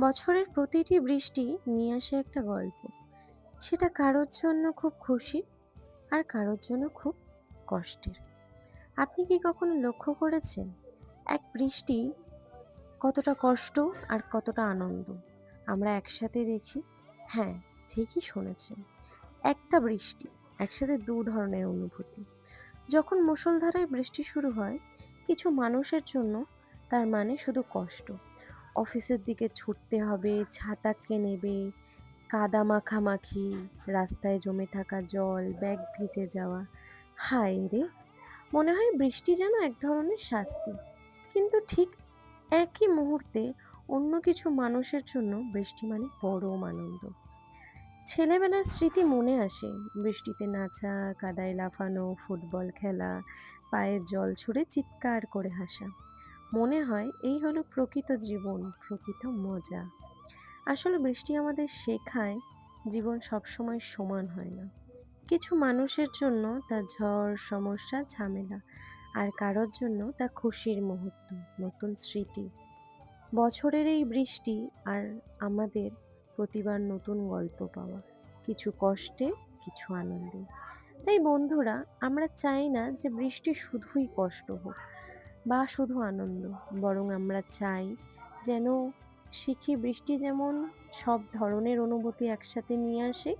বছরের প্রতিটি বৃষ্টি নিয়ে আসে একটা গল্প। সেটা কারোর জন্য খুব খুশি আর কারোর জন্য খুব কষ্টের। আপনি কি কখনো লক্ষ্য করেছেন এক বৃষ্টি কতটা কষ্ট আর কতটা আনন্দ? আমরা একসাথে দেখি হ্যাঁ ঠিকই শুনেছেন। একটা বৃষ্টি, একসাথে দু ধরনের অনুভূতি। যখন মুষলধারায় বৃষ্টি শুরু হয়, কিছু মানুষের জন্য তার মানে শুধু কষ্ট। অফিসের দিকে ছুটতে হবে, ছাতা কে নেবে, কাদা মাখামাখি, রাস্তায় জমে থাকা জল, ব্যাগ ভিজে যাওয়া। হায় রে! মনে হয় বৃষ্টি যেন এক ধরনের শাস্তি। কিন্তু ঠিক একই মুহূর্তে অন্য কিছু মানুষের জন্য বৃষ্টি মানে পরম আনন্দ। ছেলেবেলার স্মৃতি মনে আসে। বৃষ্টিতে নাচা, কাদায় লাফানো, ফুটবল খেলা পায়ে জল ছুঁড়ে চিৎকার করে হাসা। মনে হয় এই হলো প্রকৃত জীবন, প্রকৃত মজা। আসলে বৃষ্টি আমাদের শেখায় জীবন সবসময় সমান হয় না। কিছু মানুষের জন্য তা ঝড়, সমস্যা, ঝামেলা, আর কারোর জন্য তা খুশির মুহূর্ত, নতুন স্মৃতি। বছরের এই বৃষ্টি আর আমাদের প্রতিবার নতুন গল্প পাওয়া, কিছু কষ্টে, কিছু আনন্দে। তাই বন্ধুরা, আমরা চাই না যে বৃষ্টি শুধুই কষ্ট হোক বা শুধু আনন্দ, বরং আমরা চাই যেন শিখি বৃষ্টি যেমন সব ধরনের অনুভূতি একসাথে নিয়ে আসে,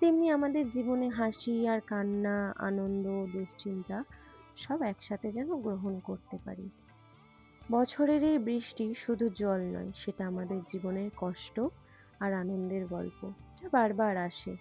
তেমনি আমাদের জীবনে হাসি আর কান্না, আনন্দ, দুশ্চিন্তা সব একসাথে যেন গ্রহণ করতে পারি। বছরের এই বৃষ্টি শুধু জল নয়, সেটা আমাদের জীবনের কষ্ট আর আনন্দের গল্প যা বারবার আসে।